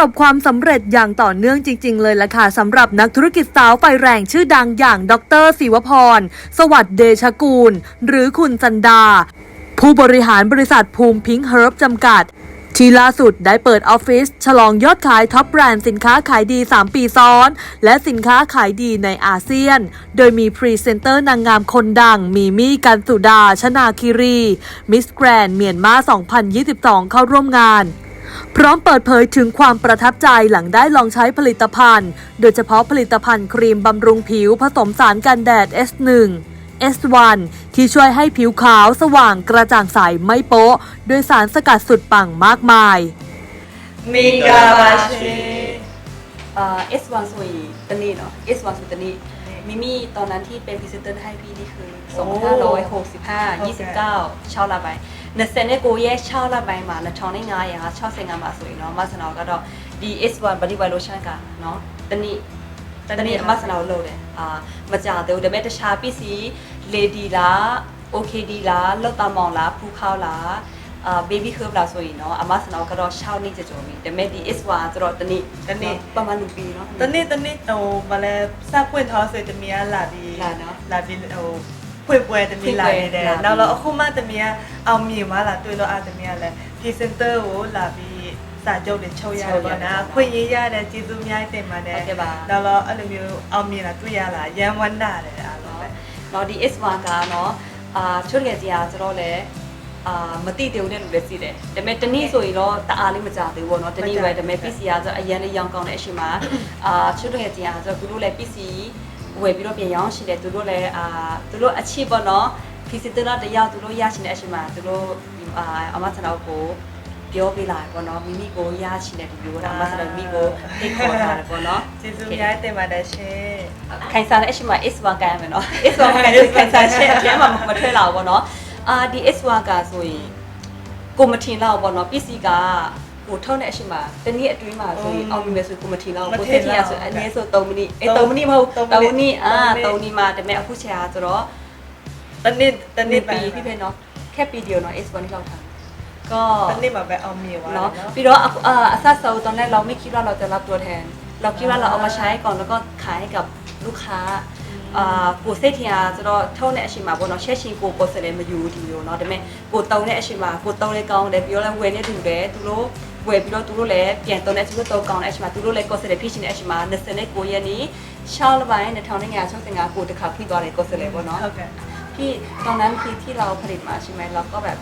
สบความสำเร็จอย่างต่อเนื่องจริง ๆ เลยล่ะค่ะสำหรับนักธุรกิจสาวไฟแรงชื่อดังอย่างดรศิวพร สวัสดิ์เดชกูล หรือคุณจันดา ผู้บริหารบริษัทภูมิพิงค์เฮิร์บจำกัดที่ล่าสุดได้เปิดออฟฟิศฉลองยอดขายท็อปแบรนด์สินค้าขายดี 3 ปีซ้อน และสินค้าขายดีในอาเซียน โดยมีพรีเซนเตอร์นางงามคนดัง มีมี่กันสุดา ชนาคิรี มิสแกรนเมียนมา 2022 เข้าร่วมงาน พร้อมเปิดเผยถึงความประทับใจหลังได้ลองใช้ผลิตภัณฑ์ โดยเฉพาะผลิตภัณฑ์ครีมบำรุงผิวผสมสารกันแดด S1 S1 ที่ช่วยให้ผิวขาวสว่างกระจ่างใสไม่โป๊ะด้วยสารสกัดสุดปังมากมาย มีกาบาเชเอ่อ S1 สุยตานีเนาะ S1 สวยตานีมิมี่ตอนนั้นที่เป็นพรีเซนเตอร์ให้พี่นี่คือ 2565 29 ชาวลาไป 29ရက်6လပိုင်းမှာ2565မှာဆိုရင်เนาะမဆနာကတော့ဒီ S1 body oil lotion ကเนาะတနေ့တနေ့အမဆနာကိုလုပ်တယ်အာမကြသေးဘူးဒါပေမဲ့တခြားပစ္စည်း lady လား OKD လားလောက်တာမောင်လားဖူးခေါလားအာ baby herb လားဆိုရင်เนาะအမဆနာကတော့6နှစ်ကျော်ပြီဒါပေမဲ့ဒီ S1 ဆိုတော့တနေ့ တနေ့ ประมาณ1ปีเนาะ တနေ့တနေ့ဟိုမလဲစပွင့်ထားဆိုတမီးကလာပြီး လာနော် လာပြီးဟို ဖွင့်ပွဲတမီးလာနေတယ် ဖွင့်ပွဲလာပြီး နောက်တော့အခုမှတမီးကအောင်မြင်သွားလာတွေ့တော့အတမီးကလည်းဒီစင်တာကိုလာပြီးစာချုပ်တွေချုပ်ရတယ်ပေါ့နော်ခွင့်ရရတယ်ကျေးဇူးအများကြီးတင်ပါတယ် ဟုတ်ကဲ့ပါ နောက်တော့အဲ့လိုမျိုးအောင်မြင်လာတွေ့ရလာရမ်းဝမ်းသာတယ်အားလုံးပဲ เนาะဒီ S1 ကเนาะအာချွတ်ငယ်ကြီးอ่ะဆိုတော့လေအာမတိသေးဘူးနဲ့လူလည်းစီးတယ်ဒါပေမဲ့တနေ့ဆိုရင်တော့တအားလေးမကြသေးဘူးပေါ့เนาะတနေ့ပဲဒါပေမဲ့ PC อ่ะဆိုအရင်လေးရောင်းကောင်းတဲ့အချိန်မှာအာချွတ်ငယ်ကြီးอ่ะဆိုသူတို့လည်း PC ဝယ်ပြီးတော့ပြင်ရောင်းရှိတယ်သူတို့လည်းအာသူတို့အချစ်ပေါ့နော်ခီစစ်တလာတယောက်သူတို့ရရှိနေအချိန်မှာသူတို့အာအမဆန်တော့ကိုပြောပေးလာပေါ့နော်မိမိကိုရရှိနေဒီလိုတော့အမဆန်တော့မိကိုသိခေါ်လာတယ်ပေါ့နော်ကျေးဇူးများတင်ပါတယ်ရှင်ခိုင်စားတဲ့အချိန်မှာ is one ကန်မယ်နော် is one ကန်ခိုင်စားချက်အပြင်းမှာမထွက်လာဘူးပေါ့နော်အာဒီ is one ကဆိုရင်ကိုမထင်တော့ပေါ့နော်ပစ္စည်းက ကိုထုတ်တဲ့အချိန်မှာတနည်းအတွင်းမှာဆိုရင်အောင်မြင်မယ်ဆိုကိုမထင်တော့ကိုတက်ထီရဆိုအနည်းဆို3မိနစ်အဲ3မိနစ်မဟုတ်3မိနစ်အာ3မိနစ်မှာဒါပေမဲ့အခုချက်အားဆိုတော့ တနေ့တ တ နေ့ နေ့ ပဲ ပြီးပြီပဲနော်ခက်ဗီဒီယိုနော် S1 นี่လောက်ထားก็ တနေ့မှာပဲအောင်မြင်သွားတယ် เนาะ နော် ပြီးတော့အခုအာအဆက်ဆုံးตอนแรกเราไม่คิดว่าเราจะรับตัวแทน เราคิดว่าเราเอามาใช้ก่อนแล้วก็ขายให้กับลูกค้าอ่าကိုစိတ်ထင်အားဆိုတော့ထုံးတဲ့အချိန်မှာပေါ့နော်ရှက်ရှင်ကိုကိုယ်စလဲမယူဒီလိုเนาะဒါပေမဲ့ကိုတုံတဲ့အချိန်မှာကိုတုံးလဲကောင်းတယ်ပြီးတော့လဲဝယ်နေတူတယ်သူတို့ ဝယ်ပြီးတော့သူတို့လည်းပြန်တုံးတဲ့အချိန်ကိုတုံးကောင်းတဲ့အချိန်မှာသူတို့လည်းကိုယ်စလဲဖြစ်ရှင်တဲ့အချိန်မှာ29ရက်နေ့ရှောင်းလပိုင်း2565ကိုတစ်ခါဖိသွားတယ်ကိုယ်စလဲပေါ့နော် ဟုတ်ကဲ့ พี่ตอนนั้นคือที่เราผลิตมาใช่ไหมเราก็แบบ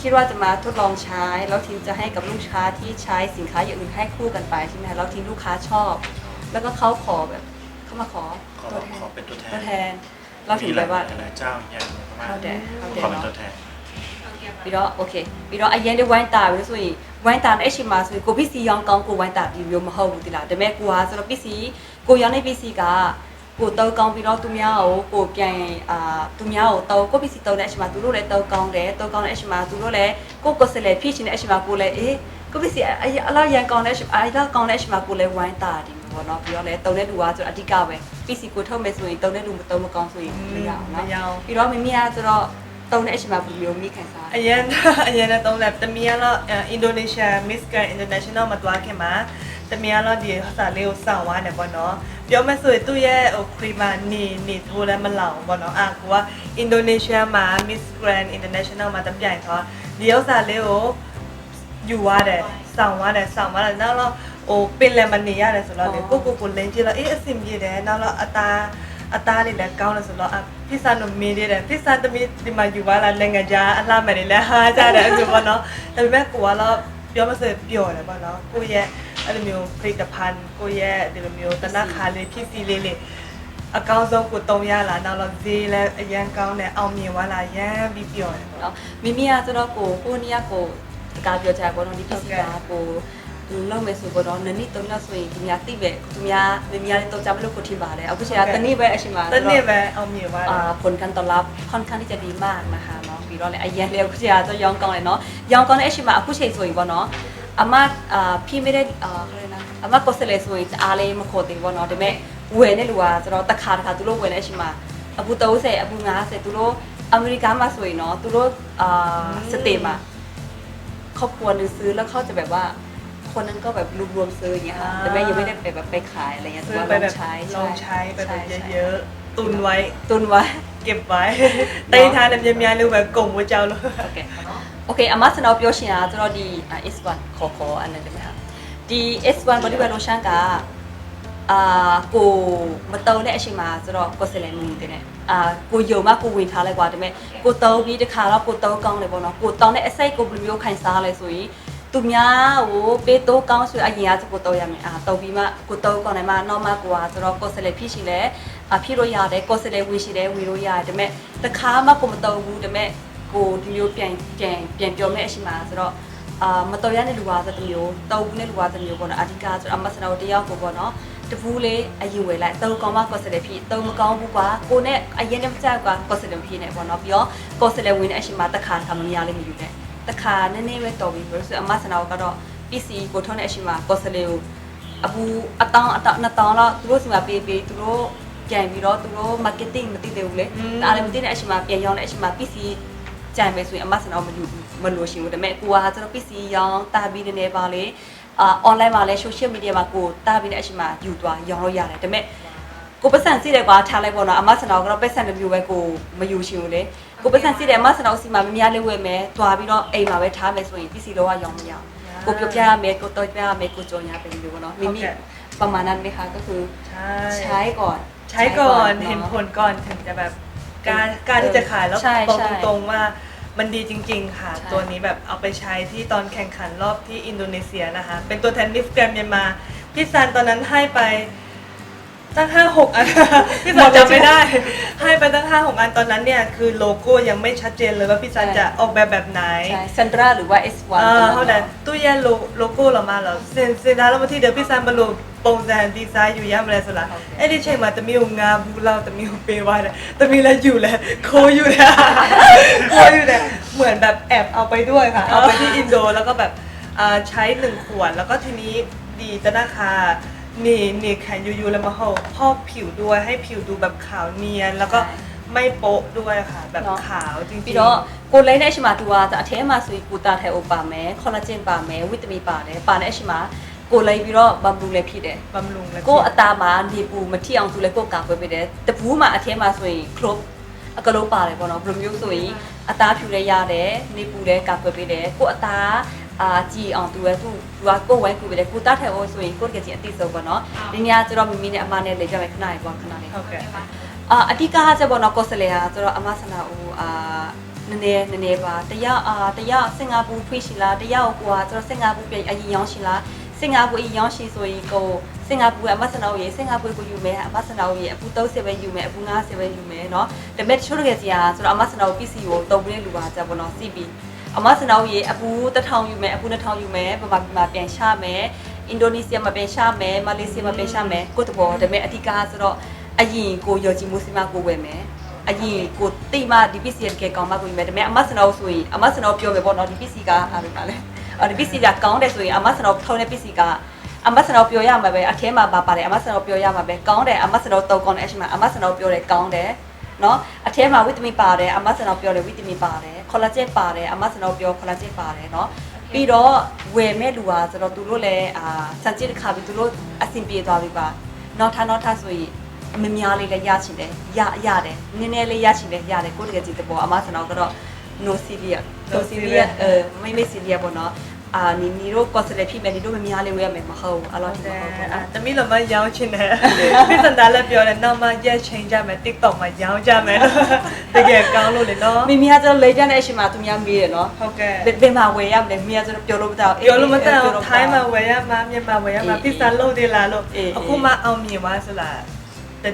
คิดว่าจะมาทดลองใช้แล้วทีมจะให้กับลูกค้าที่ใช้สินค้าอย่างอื่นให้คู่กันไปใช่ไหมแล้วทีมลูกค้าชอบ แล้วก็เขาขอแบบเขามาขอ ขอ ตัวแทน ขอเป็นตัวแทน ตัวแทน เราถึงแบบว่า มีหลายเจ้าอย่างประมาณ เข้าใจเข้าใจ ขอเป็น เนาะ ตัวแทน ပြီးတော့ okay ပြီးတော့အရင်လေးဝိုင်းတာပြီးဆိုရင်ဝိုင်းတာတဲ့အချိန်မှာဆိုရင်ကိုပစ္စည်းရောင်းကောင်းကိုဝိုင်းတာဒီမျိုးမဟုတ်ဘူးတိလားဒါပေမဲ့ကိုကဆိုတော့ပစ္စည်းကိုရောင်းတဲ့ပစ္စည်းကကိုတောက်ကောင်းပြီးတော့သူများကိုကိုပြန်အာသူများကိုတောက်ကိုပစ္စည်းတောက်တဲ့အချိန်မှာသူတို့လည်းတောက်ကောင်းတယ်တောက်ကောင်းတဲ့အချိန်မှာသူတို့လည်းကိုကိုစလဲဖြစ်ရှင်တဲ့အချိန်မှာကိုလည်းအေးကိုပစ္စည်းအအလားရန်ကောင်းတဲ့အချိန်အလားကောင်းတဲ့အချိန်မှာကိုလည်းဝိုင်းတာဒီမျိုးပေါ့နော်ပြီးတော့လည်းတုံတဲ့လူကဆိုတော့အဓိကပဲပစ္စည်းကိုထုတ်မယ်ဆိုရင်တုံတဲ့လူမတုံမကောင်းဆိုရင်မရအောင်မနော်ရအောင်ပြီးတော့မိမိကဆိုတော့ တုံတဲ့အချိန်မှာဘယ်လိုမိခံစားအရင်အရင်နဲ့သုံးလက်တမီကတော့အင်ဒိုနီးရှား Miss Grand International မှာတွားခင်မှာတမီကတော့ဒီဟာစာလေးကိုစောင့်သွားတယ်ပေါ့နော်ပြောမယ်ဆိုရင်သူ့ရဲ့ဟိုခရီမာနေနေထိုးလည်းမလောင်ဘူးပေါ့နော်အာကိုကအင်ဒိုနီးရှားမှာ Miss Grand International မှာတပြိုင်တော့ဒီဥစ္စာလေးကိုယူသွားတယ်စောင့်သွားတယ်စောင့်သွားတယ်နောက်တော့ဟိုပင်လယ်မနေရတယ်ဆိုတော့လေကိုကိုကိုလင်းကြည့်တော့အေးအဆင်ပြေတယ်နောက်တော့အသား အသားလေးလည်းကောင်းတယ်ဆိုတော့အဖိစာနိုမင်းလေးတယ်ဖိစာသမီးဒီမှာယူသွားလာနိုင်ငံခြားအလှမယ်လေးလည်းဟာကြတယ်အဲ့လိုပေါ့နော်ဒါပေမဲ့ကိုကတော့ပြောမစပျော်တယ်ပေါ့နော်ကိုရဲ့အဲ့လိုမျိုးဖိတဖန်ကိုရဲ့ဒီလိုမျိုးတနခါလေးဖြစ်စီလေးလေးအကောင်းဆုံးကိုတုံရလာနောက်တော့ဈေးလည်းအရန်ကောင်းတယ်အောင်မြင်သွားလာရမ်းပြီးပျော်တယ်ပေါ့နော်မိမိကဆိုတော့ကိုကိုနီးယားကိုတကားပြောကြပါတော့ဒီပစ္စည်းကကို လုံးမယ်ဆိုတော့နနစ်တုံးလို့ဆိုရင်ဒီများတိပဲဒီများမိမိလည်းတော့ကြမလို့ကိုထင်ပါတယ်အခုချိန်ကတနေ့ပဲအချိန်မှာ တနေ့ပဲအောင်မြင်သွားတယ် အာผลการตอบรับค่อนข้างที่จะดีมากนะคะเนาะပြီးတော့လည်းအရင်လည်းအခုချိန်ကရောင်းကောင်းတယ်เนาะရောင်းကောင်းတဲ့အချိန်မှာအခုချိန်ဆိုရင်ပေါ့เนาะအမအာพี่ไม่ได้အာခရနာအမကိုစလေဆိုရင်အားလေးမခေါ်သေးဘူးပေါ့เนาะဒါပေမဲ့ဝယ်နေလူကဆိုတော့တစ်ခါတစ်ခါသူတို့ဝယ်နေတဲ့အချိန်မှာအပူ30အပူ50သူတို့အမေရိကန်မှာဆိုရင်เนาะသူတို့အာစတေမှာ ครอบครัวหนึงซื้อแล้วเขาจะแบบว่า คนนั้นก็แบบรวมๆซื้ออย่างเงี้ยค่ะแต่แม่ยังไม่ได้ไปแบบไปขายอะไรเงี้ยแต่ซื้อว่าไปแบบใช้ลองใช้ไปแบบเยอะๆ ตุนไว้ตุนไว้ เก็บไว้แต่ทานน้ำยำยาหรือแบบกงไว้เจ้าเลย โอเค โอเคอามาสนอปโยชินะตัวดีอะ S1 ขอขออันนั้นใช่ไหมคะดี S1 บริเวณโลชั่นกะอ่ากูมาเติมเนี่ยใช่ไหมตัวกูเสร็จแล้วมึงเนี่ยอ่ากูเยอะมากกูวินท้าเลยกว่าใช่ไหมกูเติมนี่เด็กขาแล้วกูเติมกองเลยบ่เนาะกูเติมเนี่ยไอ้ไส้กูเป็นโยคันซ่าเลยสุย သူများဟိုပေးတော့ကောင်းဆိုအရင်ကကိုတုံးရမယ်အာတုံးပြီးမှကိုတုံးကောင်းတယ်မှ normal ကိုကဆိုတော့ကိုယ်စလဲဖြစ်ရှိလဲအဖြစ်လို့ရတယ်ကိုယ်စလဲဝင်ရှိတယ်ဝင်လို့ရတယ်ဒါပေမဲ့တခါမှကိုမတုံးဘူးဒါပေမဲ့ကိုဒီမျိုးပြန်ပြန်ပြန်ပြောမဲ့အရှိမှာဆိုတော့အာမတော်ရတဲ့လူပါဆိုတဲ့မျိုးတောက်ဘူးနဲ့လူပါတဲ့မျိုးပေါ့နော်အဓိကဆိုတော့အမစနာတယောက်ကိုပေါ့နော်တပူးလေးအရင်ဝယ်လိုက်သုံးကောင်းမှကော့စတယ်ဖြစ်သုံးမကောင်းဘူးကွာကိုနဲ့အရင်နဲ့မကြောက်ကွာကော့စတယ်ဖြစ်နေပေါ့နော်ပြီးတော့ကော့စတယ်ဝင်တဲ့အရှိမှာတစ်ခါတစ်ခါမများလေးမယူနဲ့ တစ်ခါနည်းနည်းပဲတော်ပြီဆိုတော့အမစနာကတော့ PC ကိုထုံးတဲ့အရှိမှာကော့စတယ်ကိုအပူအတောင်းအတောင်းနှစ်တောင်းတော့သူတို့စီမှာပေးပေးသူတို့ပြန်ပြီးတော့သူတို့ marketing မသိသေးဘူးလေอืมဒါလည်းမသိတဲ့အရှိမှာပြန်ရောင်းတဲ့အရှိမှာ PC ကြိုင်ပဲဆိုရင်အမစနောမလို့မလို့ရှိဘူးဒါပေမဲ့ကိုကကျွန်တော် PC ရောင်းတာပြီးနေနေပါလေအာ online မှာလည်း social media မှာကိုတာပြီးတဲ့အချိန်မှာယူသွားရောင်းလို့ရတယ်ဒါပေမဲ့ကိုပတ်စံစီးတယ်ကွာထားလိုက်ပေါ့နော်အမစနောကတော့ပတ်စံတစ်မျိုးပဲကိုမယူရှင်ဘူးလေ ကိုပတ်စံစီးတယ်အမစနောစီမှာမများလေးဝယ်မယ်သွားပြီးတော့အိမ်မှာပဲထားမယ်ဆိုရင် PC တော့ရောင်းမရဘူးကိုပြောပြရမယ်ကိုတော့ပြရမယ်ကိုကြော်ညာပဲလို့ပေါ့နော်မိမိประมาณนั้นไหมคะก็คือ ใช่ ใช้ก่อน ใช้ก่อน ใช้ เห็น อะ ผลก่อนถึงจะแบบการการที่จะขายแล้ว ใช่ บอก ใช่ ตรงๆว่ามันดีจริง ๆ ค่ะ ใช่ ตัวนี้แบบเอาไปใช้ที่ตอนแข่งขันรอบที่อินโดนีเซียนะคะ เป็นตัวแทนมิสแกรมเมียนมาพี่ซันตอนนั้นให้ไป ตั้งห้าหกอันพี่สันจำไม่ได้ ให้ไปตั้งห้าหกอันตอนนั้นเนี่ยคือโลโก้ยังไม่ชัดเจนเลยว่าพี่สันจะออกแบบแบบไหนใซันดราหรือว่าเอสวันเท่านั้นตู้เย็นโลโก้เรามาแล้วเซนเซนาแล้วมาที่เดี๋ยวพี่สันบรรลุปงแซนดีไซน์อยู่ย่ามไรสละไอ้ดิเชมาแต่มีองงาบูเล่าแต่มีเปวานี่ยแต่มีอะไรอยู่แหละโคอยู่แหละโคอยู่แหละเหมือนแบบแอบเอาไปด้วยค่ะ เอาไปที่อินโดแล้วก็แบบใช้หนึ่งขวดแล้วก็ทีนี้ดีตนาคา นี่นี่แขนยูๆแล้วมาห่อพอกผิวด้วยให้ผิวดูแบบขาวเนียน แล้วก็ไม่โป๊ะด้วยค่ะ แบบ เนาะ ขาวจริงๆ ပြီးတော့ကိုလိမ့်တဲ့အချိန်မှာသူကအထဲမှာဆိုပြီးပူတာထဲအိုပါမယ်ခေါလဂျင်ပါမယ်ဝီတာမင်ပါတယ်ပါတဲ့အချိန်မှာကိုလိမ့်ပြီးတော့ဘမ်ဘူလည်းဖြစ်တယ် บำรุงและ ကိုအသားမှာနေပူမထိအောင်သူလည်းကိုကာကွယ်ပေးတယ်တပူးမှာအထဲမှာဆိုရင်ခလုတ်အကလုံးပါတယ်ပေါ့နော်ဘယ်လိုမျိုးဆိုရင်အသားဖြူလည်းရတယ်နေပူလည်းကာကွယ်ပေးတယ်ကိုအသား အာကြည်အောင်သူပဲသူသူကကိုယ်ဝဲကိုပဲလေကိုတတ်ထဲဟိုဆိုရင်ကိုတကယ်ကြီးအသိဆုံးပေါ့နော်ဒီနေရာကျတော့မိမိနဲ့အမနဲ့လေကြမယ်ခဏလေးပေါ့ခဏလေးဟုတ်ကဲ့အာအတိကကကျပေါ့နော်ကော့စလေဟာကျတော့အမဆနာဦးအာနည်းနည်းနည်းနည်းပါတရအာတရစင်ကာပူထွေးရှိလားတရကိုကကျတော့စင်ကာပူပြန်အရင်ရောင်းရှိလားစင်ကာပူအရင်ရောင်းရှိဆိုရင်ကိုစင်ကာပူကအမဆနာဦးရေစင်ကာပူကိုယူမယ်အမဆနာဦးရေအပူ30ပဲယူမယ်အပူ50ပဲယူမယ်နော်ဒါပေမဲ့တချို့တကယ်ကြီးကကျတော့အမဆနာဦး PC ကိုတုံးပြီးလူပါကြပေါ့နော် CP အမဆနာဦးရေအပူ1000ယူမယ်အပူ2000ယူမယ်ပမာပမာပြန်ရှာမယ်အင်ဒိုနီးရှားမှာပြန်ရှာမယ်မလေးရှားမှာပြန်ရှာမယ်ကိုယ့်တဘောဒါပေမဲ့အဓိကဆိုတော့အရင်ကိုယော်ဂျီမူစီမကိုဝယ်မယ်အရင်ကိုတိတ်မဒီ PC ရကကောင်းမကိုဝယ်မယ်ဒါပေမဲ့အမစနောဆိုရင်အမစနောပြောမယ်ပေါ့နော်ဒီ PC ကအားလို့ပါလဲအော်ဒီ PC ကကောင်းတယ်ဆိုရင်အမစနောထုံးတဲ့ PC ကအမစနောပြောရမှာပဲအထဲမှာပါပါတယ်အမစနောပြောရမှာပဲကောင်းတယ်အမစနောတုံကောင်းတဲ့အချိန်မှာအမစနောပြောတယ်ကောင်းတယ်နော်အထဲမှာဝီတာမင်ပါတယ်အမစနောပြောတယ်ဝီတာမင်ပါတယ် ခေါ်လာဂျင်ပါတယ်အမစနောပြောခေါ်လာဂျင်ပါတယ်နော်ပြီးတော့ဝယ်မဲ့လူဟာဆိုတော့သူတို့လည်းအာစံကြည့်တစ်ခါပြီးသူတို့အဆင်ပြေသွားပြီပါနောက်ထပ်နောက်ထပ်ဆိုရင်အမများလေးလည်းရချင်တယ်ရရတယ်နည်းနည်းလေးရချင်တယ်ရတယ်ကိုတကယ်ကြည့်တဲ့ပေါ်အမဆန်တော့ကတော့ no serious no serious အဲမိမိ serious ပေါ့နော် အာနီနီတို့ consider ဖြစ်မယ်နီတို့မများလေးဝယ်ရမယ်မဟုတ်ဘူးအလောဒီမဟုတ်ဘူး อ่ะ နော် တမီးလည်းမရောင်းချင်တယ်ပြစံသားလည်းပြောတယ်နောက်မှရက်ချိန်ကြမယ် TikTok မှာရောင်းကြမယ်တကယ်ကောင်းလို့လေနော် မိမိကကျတော့လေကြတဲ့အချိန်မှာသူများမေးတယ်နော် ဟုတ်ကဲ့ ဘယ်ဘယ်မှာဝယ်ရမလဲမိကကျတော့ပြောလို့မတောက် ပြောလို့မတတ်ဘူးထိုင်းမှာဝယ်ရမှာမြန်မာဝယ်ရမှာပြစံလို့သေးလားလို့ အေး အခုမှအောင်မြင်သွားဆိုလား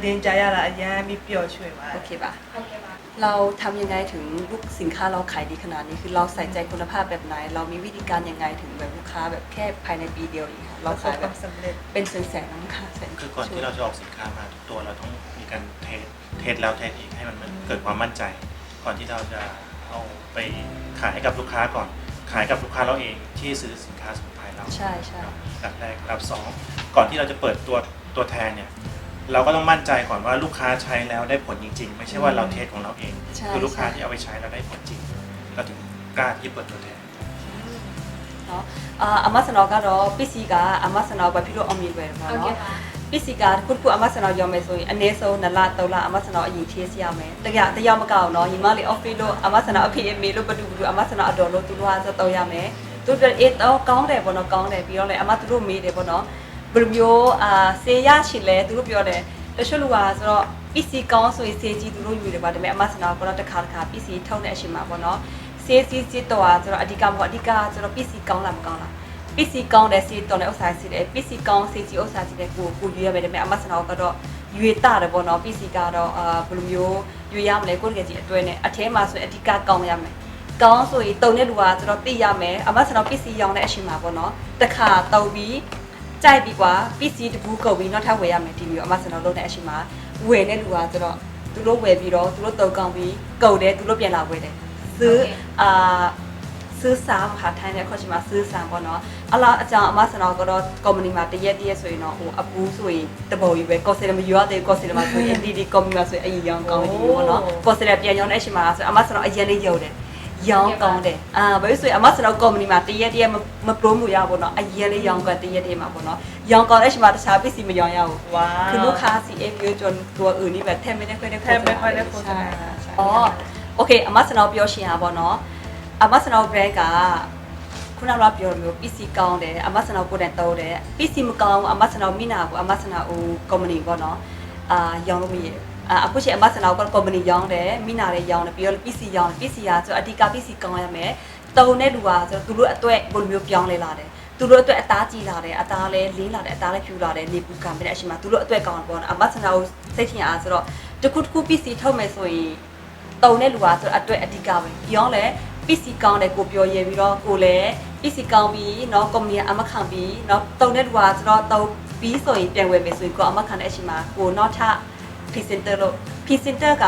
တည်င်းကြရတာအရန်ပြီးပျော်ရွှင်ပါ โอเคป่ะ เราทำยังไงถึงลูกสินค้าเราขายดีขนาดนี้ คือเราใส่ใจคุณภาพแบบไหน เรามีวิธีการยังไงถึงแบบลูกค้าแบบแค่ภายในปีเดียวอย่างเงี้ยปเราระสขาบยคแบวาบมสำเร็จเป็นแสนๆน้ำค่ะแสนคือก่อนที่เราจะออกสินค้ามาทุกตัวเราต้องมีการเทสเทสแล้วเทสอีกให้มันเกิดความมั่นใจ ก่อนที่เราจะเอาไปขายให้กับลูกค้าก่อน ขายกับลูกค้าเราเองที่ซื้อสินค้าสมุนไพรเราใช่ใช่ดับแรกดับสองก่อนที่เราจะเปิดตัวตัวแทนเนี่ย เราก็ต้องมั่นใจก่อนว่าลูกค้าใช้แล้วได้ผลจริง ๆ ไม่ใช่ว่าเราเทสของเราเอง ใช่ คือลูกค้า ใช่ ที่เอาไปใช้แล้วได้ผลจริงเราถึงกล้าที่จะเปิดตัวแทน နော်အာအမဆနောကတော့ PC ကအမဆနောဘာဖြစ်လို့အောင်မြင်လွယ်တယ်ပေါ့ ဟုတ်ကဲ့ နော် ပါ PC ကခုခုအမဆနောရောမယ်ဆိုရင်အနည်းဆုံး2လ3လအမဆနောအရင်ချေးစီရမယ်တကယ်တရားမကောက်နော်ညီမလေး office လို့အမဆနောအဖေအမေလို့ဘတူဘတူအမဆနောအတော်လို့သူတို့ကစတော့ရမယ်သူတို့အေးတော့ကောင်းတယ်ပေါ့နော်ကောင်းတယ်ပြီးတော့လည်းအမသူတို့မေးတယ်ပေါ့နော် ဘယ်လိုမျိုးအာစေရရှိလဲသူတို့ပြောတယ်တချို့လူကဆိုတော့ PC ကောင်းဆိုရင်စေကြီးသူတို့ယူတယ်ပါဒါပေမဲ့အမဆနောကတော့တစ်ခါတစ်ခါ PC ထုတ်တဲ့အချိန်မှာပေါ့နော်စေစီစစ်တော့ဆိုတော့အဓိကမဟုတ်အဓိကဆိုတော့ PC ကောင်းလားမကောင်းလား PC ကောင်းတဲ့စီတော်တဲ့ဥစ္စာစီတယ် PC ကောင်းစီစီဥစ္စာစီတဲ့ကိုကိုယူရမယ်ဒါပေမဲ့အမဆနာကတော့ရွေတာတယ်ပေါ့နော် PC ကတော့အာဘယ်လိုမျိုးရွေရမလဲကိုတကယ်ကြီးအတွဲနဲ့အထဲမှာဆိုရင်အဓိကကောင်းရမယ်ကောင်းဆိုရင်တုံတဲ့လူကကျွန်တော်သိရမယ်အမဆနာ PC ရောင်းတဲ့အချိန်မှာပေါ့နော်တခါတုံပြီး ကြိုက်ပြီးကွာ PC တကူကုန်ပြီးနောက်ထပ်ဝယ်ရမယ်ဒီမျိုးအမဆနာလုံးတဲ့အချိန်မှာဝယ်တဲ့လူကကျွန်တော်သူတို့ဝယ်ပြီးတော့သူတို့တုံကောင်းပြီးကုန်တယ်သူတို့ပြန်လာဝယ်တယ်သူအာ ซื้อสามค่ะไทยเนี่ยเขาชิมาซื้อสามပေါ့เนาะအလားအကြောင်းအမဆနာကတော့ company မှာတရက်တရက်ဆိုရင်တော့ဟိုအပူဆိုရင်တဘော်ကြီးပဲ consider မယူရသေး consider မှာဆိုရင် DD company မှာဆိုရင်အရင်ရောင်းကောင်းတယ်ပေါ့เนาะ consider ပြန်ရောင်းတဲ့အချိန်မှာဆိုအမဆနာအရင်လေးရုပ်တယ် ရောင်းကောင်းတယ်အာဘာလို့ဆိုရင်အမဆနာ company မှာတရက်တရက်မ promo ရပေါ့เนาะအရင်လေးရောင်းကတရက်တရက်မှာပေါ့เนาะရောင်းကောင်းတဲ့အချိန်မှာတခြား PC မရောင်းရဘူး ว้าว คือลูกค้า CF เยอะจนตัวอื่นนี่แบบแทบไม่ได้ค่อยได้ แทบไม่ค่อยได้โฆษณา ใช่ใช่อ๋อโอเคအမဆနောပြောရှင်ရပါတော့အမဆနော brand ကခုနကပြောလို့ PC ကောင်းတယ်အမဆနောကိုယ်တိုင်တောတယ် PC မကောင်းဘူးအမဆနောမိနာဘူးအမဆနောဟို company ပေါ့နော်အာရောင်းလို့မရဘူး အာအခုချိန်အမဆနောက company ရောင်းတယ်မိနာလည်းရောင်းတယ်ပြီးတော့ PC ရောင်းတယ် PC ကဆိုအဓိက PC ကောင်းရမယ်တုံတဲ့လူကဆိုသူတို့အတွက်ဘယ်လိုမျိုးပြောင်းလဲလာတယ်သူတို့အတွက်အသားကြီးလာတယ်အသားလည်းလေးလာတယ်အသားလည်းဖြူလာတယ်နေပူကံပြတဲ့အချိန်မှာသူတို့အတွက်ကောင်းတယ်ပေါ့နော်အမဆနောစိတ်ထင်အားဆိုတော့တခုတခု PC ထုတ်မယ်ဆိုရင် တုံတဲ့လူကဆိုတော့အတွက်အဓိကပဲပြောင်းလဲ PC ကောင်းတယ်ကိုပြောရဲပြီးတော့ကိုလည်း PC ကောင်းပြီးเนาะကုမ္ပဏီကအမခံပြီးเนาะတုံတဲ့လူကဆိုတော့တုံပြီးဆိုရင်ပြန်ဝယ်မယ်ဆိုရင်ကိုအမခံတဲ့အချိန်မှာကိုနောက်ထပ် presenter လို့ presenter က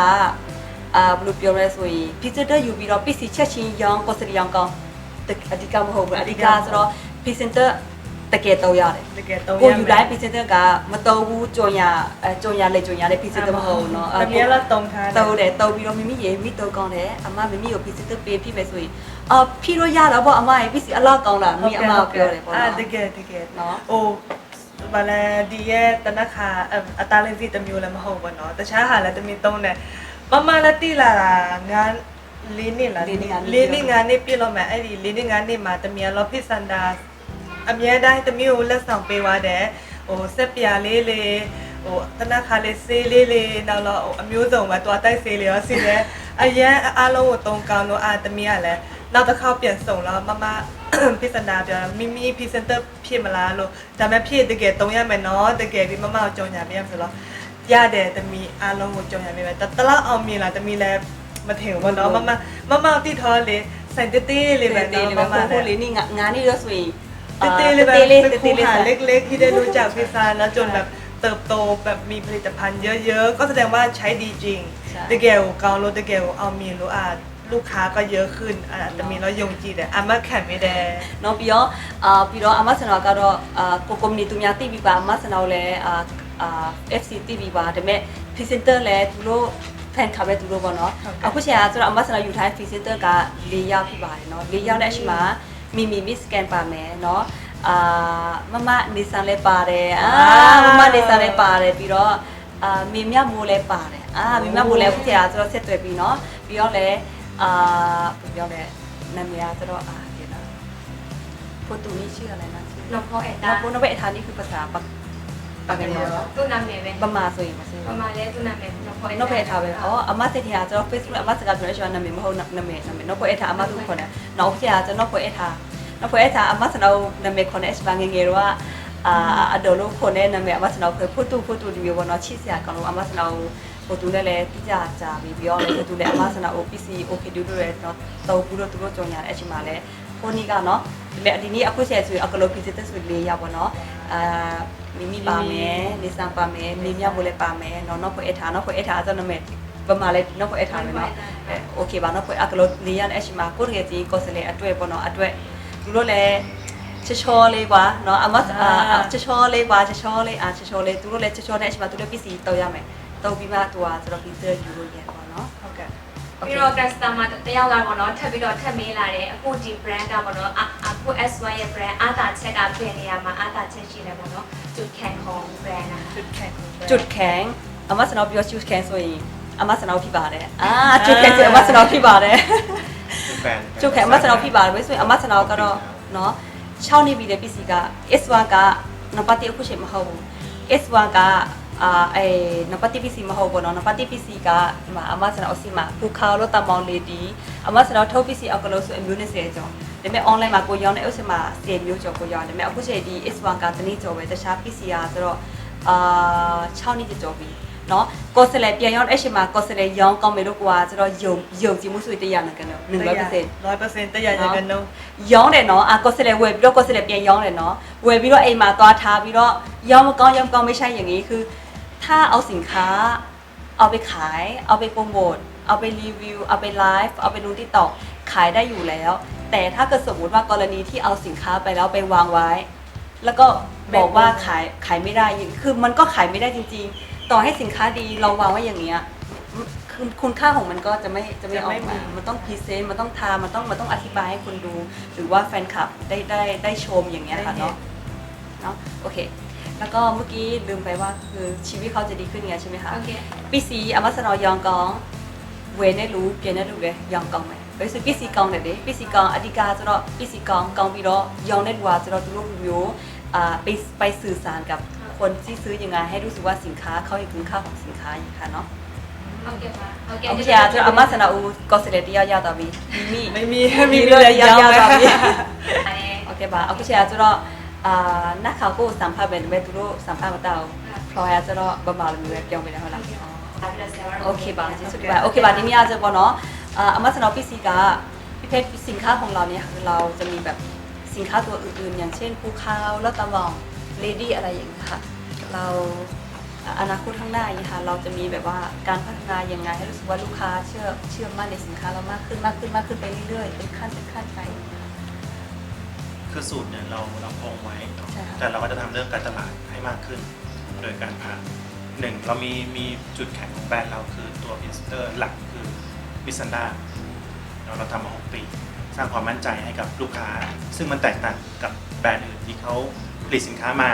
အာဘယ်လိုပြောလဲဆိုရင် presenter ယူပြီးတော့ PC ချက်ချင်းရောင်းကိုစရီရောင်းကောင်းအဓိကမဟုတ်ဘူးအဓိကဆိုတော့ presenter တကယ်တော့ရတယ် တကယ်တော့ ကိုယူလိုက် presenter ကမတော်ဘူးကြုံရအဲကြုံရလေကြုံရတဲ့ presenter မဟုတ်ဘူးเนาะ တမီးလားတုံထား တောက်တယ်တောက်ပြီးတော့မိမိရေမိတော့ကောင်းတယ်အမမိမိကို PC တက်ပေးဖြစ်မယ်ဆိုရင်အော်ဖြီလို့ရတာပေါ့အမရေ PC အလောက်ကောင်းလားမိအမပြောတယ်ပေါ့ အာ နော် တကယ်တကယ် နော် ဟို ဘာလဲဒီရဲ့တနခါအသားလေးစီတစ်မျိုးလည်းမဟုတ်ဘူးเนาะတခြားဟာလည်းတမီးသုံးတယ်မမလည်းတိလာတာငါလေးနှစ်လားလေးနှစ်ငါနှစ်ပြည့်လို့မယ်အဲ့ဒီလေးနှစ်ငါနှစ်မှာတမီးလောဖိစန္ဒာအမြဲတမ်းတမီးကိုလက်ဆောင်ပေးသွားတယ်ဟိုဆက်ပြလေးလေးဟိုတနခါလေးဆေးလေးလေးနောက်တော့အမျိုးစုံပဲတွားတိုက်ဆေးလေးရောစီတယ်အရန်အားလုံးကိုတုံးကောင်းလို့အာတမီးကလည်းနောက်တစ်ခေါက်ပြန်စုံတော့မမ ဖိစန္ဒာပြောမိမိဖိစင်တာဖြစ်မလားလို့ဒါပေမဲ့ဖြစ်တကယ်တုံးရမယ်နော်တကယ်ပြီးမမကိုကြောင်ညာပြရဆိုတော့ရတယ်တမီအားလုံးကိုကြောင်ညာပြမယ်တတလောက်အောင်မြင်လားတမီလည်းမထင်ဘူးနော်မမမမတိထော်လေစိုက်တေးတေးလေးပဲ တေး နော် လေး မ ပဲ မ ကို လည်း ကိုလေးนี่ငါนี่တော့ဆိုရင် တေးတေးလေးပဲ တေးလေး เป็น တေး คู่ လေး หาเล็กๆ ที่ได้รู้จักพิซซ่าแล้วจนแบบเติบโตแบบมีผลิตภัณฑ์เยอะๆ ก็แสดงว่าใช้ดีจริง ใช่ ตะเกลเกาโลตะเกลเอามีรู้อ่ะ ลูกค้าก็เยอะขึ้นอ่ะแต่มีแล้วยงจีแต่อามาแข่งไม่ได้ เนาะပြီးတော့အာပြီးတော့အမဆနာကတော့အာကိုကွန်မြူနီသူများသိပြီပါအမဆနာကိုလည်းအာအာ FC သိပြီပါဒါပေမဲ့ presenter လည်းသူတို့ fan ခါပဲသူတို့ပေါ့နော် ဟုတ်ကဲ့ အခုချိန်ကဆိုတော့အမဆနာယူထားတဲ့ presenter က၄ယောက်ဖြစ်ပါတယ်เนาะ၄ယောက်တဲ့အချိန်မှာမီမီ miss scan ပါမယ်เนาะအာမမနေဆန်လည်းပါတယ်အာမမနေဆန်လည်းပါတယ်ပြီးတော့အာမေမြမိုးလည်းပါတယ်အာမေမြမိုးလည်းအခုချိန်ကဆိုတော့ဆက်သွယ်ပြီးเนาะပြီးတော့လည်း အာဘယ်ပြောလဲနာမည်ကဆိုတော့အာဒီလား ဖိုတူนี่ชื่ออะไรนะชื่อ น้องพ่อแอด น ตา โปนเวทานี่คือภาษาปะปะกันเนาะ ตู้นำเมย์ไหม ปะมาဆိုရင်မစင်း ประมาณนี้ตู้นำเมย์น้องพ่อแอด နောက်ဖက်ထားပဲอ๋อအမစစ်တရားကျွန်တော် Facebook အမစကားပြောရရှင်နာမည်မဟုတ်နာမည်နာမည်နောက်ဖက်ထားအမသူခေါ်တယ်နောက်ဖက်ကျွန်တော်ဖက်ထားနောက်ဖက်ထားအမစနောနာမည်ခေါ်တဲ့အစပငငယ်တော့အာအတော်လို့ခေါ်တဲ့နာမည်အမစနောဖက်ဖိုတူဖိုတူဒီမျိုးပေါ့နော်ချစ်စရာကောင်းလို့အမစနော ဟိုသူနဲ့လည်းတိကျကြပြီးပြောတယ်သူလည်းအမစနော PC okay တူတူရဲ့တော့တော့ဘူးတော့သူတို့ကြောင်ရတဲ့အချိန်မှာလည်းကိုနီကနော်ဒီမဲ့ဒီနေ့အခုချက်ဆိုအကလောပီစစ်ဆိုလေးရပါတော့အာမိမိပါမယ်နေဆန်ပါမယ်နေမြောက်ဖို့လည်းပါမယ်နော်နောက်ဖွဲ့အထားနောက်ဖွဲ့အထားဆိုတော့မဲ့ပမာလည်းနောက်ဖွဲ့အထားမယ်နော်โอเคပါနောက်ဖွဲ့အကလောလေးရတဲ့အချိန်မှာကိုတကယ်ကြီးကောစလေအတွက်ပေါ့နော်အတွက်သူတို့လည်းချချောလေးကွာเนาะအမတ်ချချောလေးကွာချချောလေးအာချချောလေးသူတို့လည်းချချောတဲ့အချိန်မှာသူတို့ပစ္စည်းတောက်ရမယ် တောက်ပြီးမှသူကဆိုတော့ပစ္စည်းယူလို့ရတယ်ပေါ့နော် ဟုတ်ကဲ့ ပြီးတော့ customer တယောက်ကပေါ့နော်ထပ်ပြီးတော့ထပ်မေးလာတယ်အခုဒီ brand ကပေါ့နော်အအခု S1 ရဲ့ brand အာသာချက်ကပြင်နေရမှာအာသာချက်ရှိတယ်ပေါ့နော်จุดแข็งของ brand นะคะ จุดแข็งของแบรนด์ จุดแข็งအမစနောပြောจุดแข็งဆိုရင်အမစနောဖြစ်ပါတယ်အာจุดแข็งဆိုရင်အမစနောဖြစ်ပါတယ် เป็นแบรนด์ จุดแข็งအမစနောဖြစ်ပါတယ်ဆိုရင်အမစနောကတော့နော်6နှစ်ပြီတဲ့ပစ္စည်းက S1 ကနံပါတ်1အခုချိန်မဟုတ်ဘူး S1 က အာအဲနပတိပစီမဟုတ်ဘောနော်နပတိပစီကဒီမှာအမဆန်အစီမှာဘူခါလို့တမောင်လေးဒီအမဆန်ထုတ်ပစီအောက်ကလို့ဆိုအမျိုးနဲ့ဆယ်ကျော်ဒါပေမဲ့ online မှာကိုရောင်းတဲ့အစီမှာဆယ်မျိုးကျော်ကိုရောင်းတယ်ဒါပေမဲ့အခုချိန်ဒီ S1 ကတနည်းကျော်ပဲတခြား PC ကဆိုတော့အာ6နှစ်ကျော်ပြီနော်ကော်ဆယ်လေပြန်ရောင်းအရှင်မှာကော်ဆယ်လေရောင်းကောင်းမယ်လို့ကွာဆိုတော့ယုံယုံကြည်မှုဆိုတရားငကတော့100% 100%တရားငကတော့ရောင်းတယ်နော်အာကော်ဆယ်လေဝယ်ပြီးတော့ကော်ဆယ်လေပြန်ရောင်းတယ်နော်ဝယ်ပြီးတော့အိမ်မှာသွားထားပြီးတော့ရောင်းမကောင်းရောင်းမကောင်းမဆိုင်ရင်ကြီးคือ ถ้าเอาสินค้า เอาไปขาย เอาไปโปรโมทเอาไปรีวิว เอาไปไลฟ์เอาไปลงที่ต่อขายได้อยู่แล้ว แต่ถ้าเกิดสมมติว่ากรณีที่เอาสินค้าไปแล้วไปวางไว้ แล้วก็บอกว่าขายขายไม่ได้อย่างคือมันก็ขายไม่ได้จริง ๆ ต่อให้สินค้าดีเราวางไว้อย่างเงี้ยคือคุณค่าของมันก็จะไม่จะไม่ออกมา มันต้องพรีเซนต์มันต้องทา มันต้องมันต้องอธิบายให้คนดู หรือว่าแฟนคลับได้ได้ได้ชมอย่างเงี้ยค่ะเนาะเนาะโอเค แล้วก็เมื่อกี้ลืมไปว่าคือชีวิตเขาจะดีขึ้นไงใช่ไหมคะโอเคปีสีอมัสนอยองกองเวเนรู้เปียเนรู้เลยยองกองไหมเว้ยสุดปีสีกองเด็ดเลยปีสีกองอธิกาจะรอปีสีกองกองพี่รอยองเนรัวจะรอทุลุกอยู่อ่าไปไปสื่อสารกับคนที่ซื้อยังไงให้รู้สึกว่าสินค้าเขาเห็นคุณค่าของสินค้าอย่างค่ะเนาะ Okay, Ma. โอ Okay, เค jadi อาจจะ kita อามาสนาอูกอสเลติยายาวๆต่อมีมีไม่มีมีมีเลยยาวๆต่อมี Eh, โอเคป่ะโอเคอาจจะ นักข่าวกูสัมภาษณ์เป็นไม่ตุลุสัมภาษณ์มาเต่าพอแอจะรอบบาลมีเว็บยองไปแ나하고 삼파벤 메두로 삼파마다오 프로สุด버마르미 웹경비나하ที่นี้수봐오จะบอกเนาะอ마스나 PC 가พี่ซีกาพี่เพชรสินค้าของเราเนี่ยเราจะมีแบบสินค้าตัวอื่นๆ อย่างเช่นภูเขาแล้วตะลองเลดี้อะไรอย่างเงี้ยค่ะเราอนาคตข้างหน้าเงี้ยค่ะเราจะมีแบบว่าการพัฒนายังไงให้รู้สึกว่าลูกค้าเชื่อเชื่อมั่นในสินค้าเรามากขึ้นมากขึ้นมากขึ้นไปเรื่อยๆเป็นขั้นเป็นขั้นไป คือสูตรเนี่ยเราเราคงไว้เนอะใช่ค่ะ แต่เราก็จะทำเรื่องการตลาดให้มากขึ้น โดยการพาหนึ่งเรามีมีจุดแข็งของแบรนด์เราคือตัวพิสเตอร์หลักคือวิสันดาเราทำมาหกปี สร้างความมั่นใจให้กับลูกค้า ซึ่งมันแตกต่างกับแบรนด์อื่นที่เขาผลิตสินค้ามา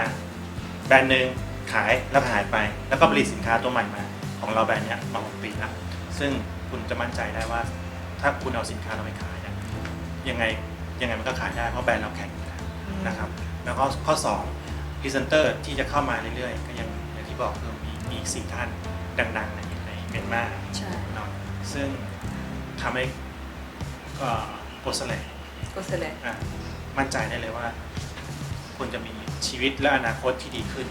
แบรนด์หนึ่งขายแล้วหายไป แล้วก็ผลิตสินค้าตัวใหม่มา ของเราแบรนด์เนี้ยมาหกปีแล้วซึ่งคุณจะมั่นใจได้ว่า ถ้าคุณเอาสินค้าเราไปขายเนี่ยยังไง ยังไงมันก็ขายได้เพราะแบรนด์เราแข็งอยู่แล้วนะครับแล้วก็ข้อ2พรีเซนเตอร์ที่จะเข้ามาเรื่อยๆ ก็ยังอย่างที่บอกคือมีมีอีกสี่ท่านดังๆในในเมียนมาใช่เนาะซึ่งทำให้ก็โกสเลก็เสร็จเลยอะมั่นใจได้เลยว่า คุณจะมีชีวิตและอนาคตที่ดีขึ้น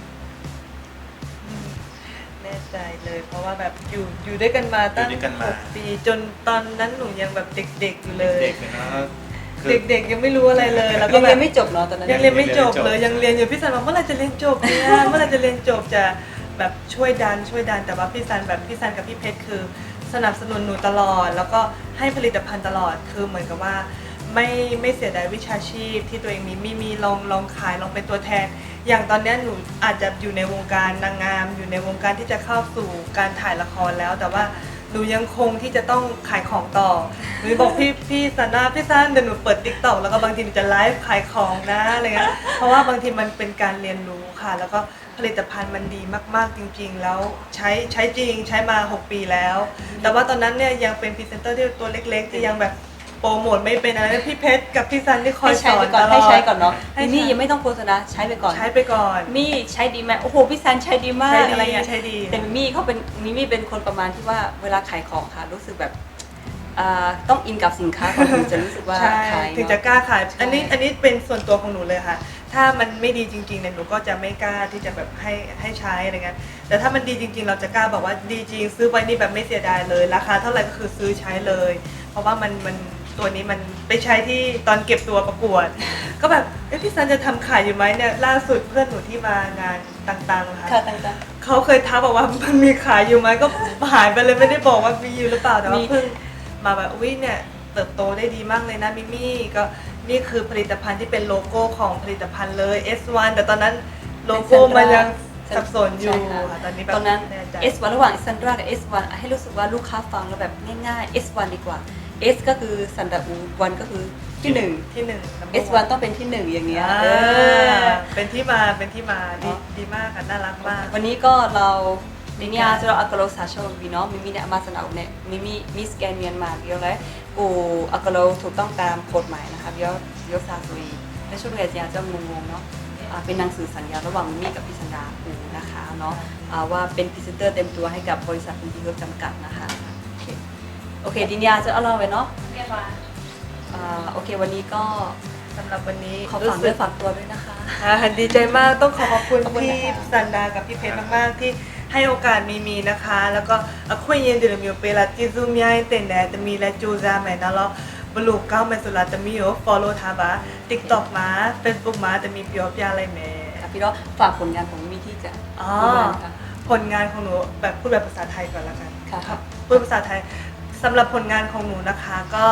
แน่ใจเลย เพราะว่าแบบอยู่อยู่ด้วยกันมาตั้งอยู่ด้วยกันมา หกปีจนตอนนั้นหนูยังแบบเด็กๆอยู่เลย เด็กๆเลยนะ คือ เด็กๆยังไม่รู้อะไรเลย แล้วก็ยังแบเรียบนไม่จบเนาะตอนนั้น ยังเรียนไม่จบยังเลเรียยนไม่จบยังเรียนอยู่พี่สันบอกเมื่อไหรจะเรียนจบเนี่ยเมื่อไหรจะเรียนจบจะแบบช่วยดันช่วยดันแต่ว่าพี่สันแบบพี่สันกับพี่เพชรคือ สนับสนุนหนูตลอด แล้วก็ให้ผลิตภัณฑ์ตลอดคือเหมือนกับว่าไม่ไม่เสียดายวิชาชีพที่ตัวเองมีมีมีลองลองขายลองเป็นตัวแทน อย่างตอนเนี้ยหนูอาจจะอยู่ในวงการนางงาม อยู่ในวงการที่จะเข้าสู่การถ่ายละครแล้ว แต่ว่า หนูยังคงที่จะต้องขายของต่อหนูบอกพี่พี่สันนาพี่ซันเดี๋ยวหนูเปิดติ๊กต็อกแล้วก็บางทีหนูจะไลฟ์ขายของนะอะไรเงี้ยเพราะว่าบางทีมันเป็นการเรียนรู้ค่ะ แล้วก็ผลิตภัณฑ์มันดีมาก ๆ จริง ๆ แล้วใช้ใช้จริงใช้มา 6 ปีแล้ว แต่ว่าตอนนั้นเนี่ยยังเป็นพรีเซนเตอร์ที่ตัวเล็ก ๆ ที่ยังแบบ ปรโมทไม่เป็นอะไรพี่เพชรกับพี่ซันที่คอให้ยสใช้อไปนก่อตนลให้อดใช้ก่อนเนาะให้ทีนี่ใช้ยังไม่ต้องโฆษณาใช้ไปก่อน ใช้ไปก่อน มี่ใช้ดีไหมโอ้โหพี่ซันใช้ดีมาใช้กดีอะไรเงี้ยใช้ดี แต่มิมี่เขาเป็นมิมี่เป็นคนประมาณที่ว่าเวลาขายของค่ะ รู้สึกแบบอ่าต้องอินกับสินค้าของถึงจะรู้สึกว่าใช่ขายถึงเนาะจะกล้าขาย ใช่ อันนี้อันนี้เป็นส่วนตัวของหนูเลยค่ะ ถ้ามันไม่ดีจริงๆเนี่ยหนูก็จะไม่กล้าที่จะแบบให้ให้ใช้อะไรเงี้ยแต่ถ้ามันดีจริง ๆ เราจะกล้าบอกว่าดีจริง ซื้อไว้นี่แบบไม่เสียดายเลย ราคาเท่าไหร่ก็คือซื้อใช้เลย เพราะว่ามันมัน ตัวนี้มันไปใช้ที่ตอนเก็บตัวประกวด ก็แบบเอ้พี่ซันจะทำขายอยู่ไหมเนี่ยล่าสุดเพื่อนหนูที่มางานต่างๆค่ะค่ะต่าง เขาเคยท้าบอกว่ามันมีขายอยู่ไหมก็หายไปเลยไม่ได้บอกว่ามีอยู่หรือเปล่าแต่ว่ามี เพิ่งมาแบบอุ้ยเนี่ยเติบโตได้ดีมากเลยนะมิมี่ก็นี่คือผลิตภัณฑ์ที่เป็นโลโก้ของผลิตภัณฑ์เลย S1 แต่ตอนนั้นโลโก้มันยังสับสนอยู่ใช่ค่ะค่ะตอนนี้แบบตอนนั้นไม่แน่ใจ S1 ระหว่าง Sandra กับ S1 ให้รู้สึกว่าลูกค้าฟังแล้วแบบง่ายๆ S1 ดีกว่า เอสก็คือสันดาอูวันก็คือที่หนึ่ง ที่หนึ่งเอสวันต้องเป็นที่หนึ่งอย่างเงี้ยเออ เป็นที่มาเป็นที่มาดีเนอะ ดีมากค่ะน่ารักมาก วันนี้ก็เราดินียจะเราอักโลสาชวีเนาะมิมิเนี่ยมาสนาวเนี่ยมิมิมิสแกนเมียนมาเดียวเลยกูอักโลถูกต้องตามกฎหมายนะคะเดียวเดียซาซุยและช่วงเรียนยาจะงงๆเนาะเป็นหนังสือสัญญาระหว่างมิมิกับพิสัาอูนะคะเนาะว่าเป็นพรีเซนเตอร์เต็มตัวให้กับบริษัทมิณดีเวิร์กจำกัดนะคะ โอเคดินยาจะเอาเราไว้เนาะเรียบร้อยอ่าโอเค วันนี้ก็สำหรับวันนี้ขอฝากด้วยฝากตัวด้วยนะคะ อ่าดีใจมากต้องขอขอบคุณพี่สันดากับพี่เพชรมากๆ ที่ให้โอกาสมีมีนะคะ แล้วก็คุยเย็นเดือดมิวเปรลาจิซูมย้ายเต็นแดดมีและจูจาแมนะแล้วบลูเก้าแมนสุราตมีโอฟอลโล่ทาบาติ๊กต็อกมาเฟซบุ๊กมาแต่มีเปียวปยาอะไรแม่ ค่ะพี่ร้อฝากผลงานของมีที่จะอ๋อ้ผลงานของหนูแบบพูดแบบภาษาไทยก่อนละกันค่ะ พูดภาษาไทย สำหรับผลงานของหนูนะคะ ก็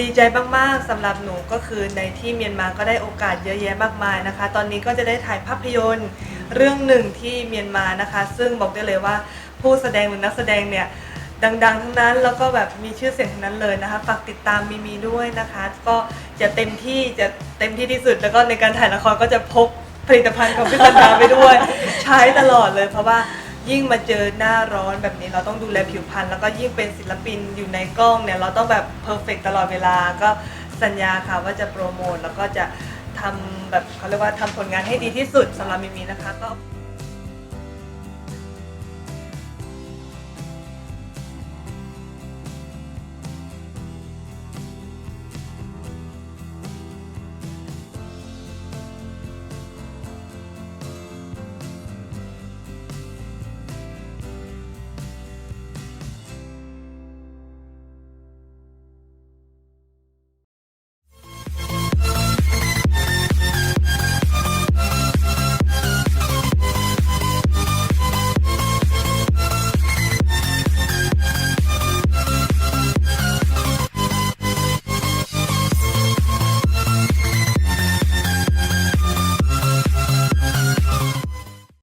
ดีใจมากๆสำหรับหนูก็คือในที่เมียนมาก็ได้โอกาสเยอะแยะมากมายนะคะ ตอนนี้ก็จะได้ถ่ายภาพยนตร์ เรื่องหนึ่งที่เมียนมานะคะ ซึ่งบอกได้เลยว่าผู้แสดงหรือนักแสดงเนี่ยดังๆ ทั้งนั้นแล้วก็แบบมีชื่อเสียงทั้งนั้นเลยนะคะฝากติดตามมีมีด้วยนะคะ ก็จะเต็มที่จะเต็มที่ที่สุด แล้วก็ในการถ่ายละครก็จะพกผลิตภัณฑ์ของพี่สันดาไปด้วย ใช้ตลอดเลยเพราะว่า ยิ่งมาเจอหน้าร้อนแบบนี้เราต้องดูแลผิวพรรณแล้วก็ยิ่งเป็นศิลปินอยู่ในกล้องเนี่ยเราต้องแบบเพอร์เฟกตลอดเวลาก็สัญญาค่ะว่าจะโปรโมทแล้วก็จะทำแบบเขาเรียกว่าทำผลงานให้ดีที่สุดสำหรับมิมีนะคะก็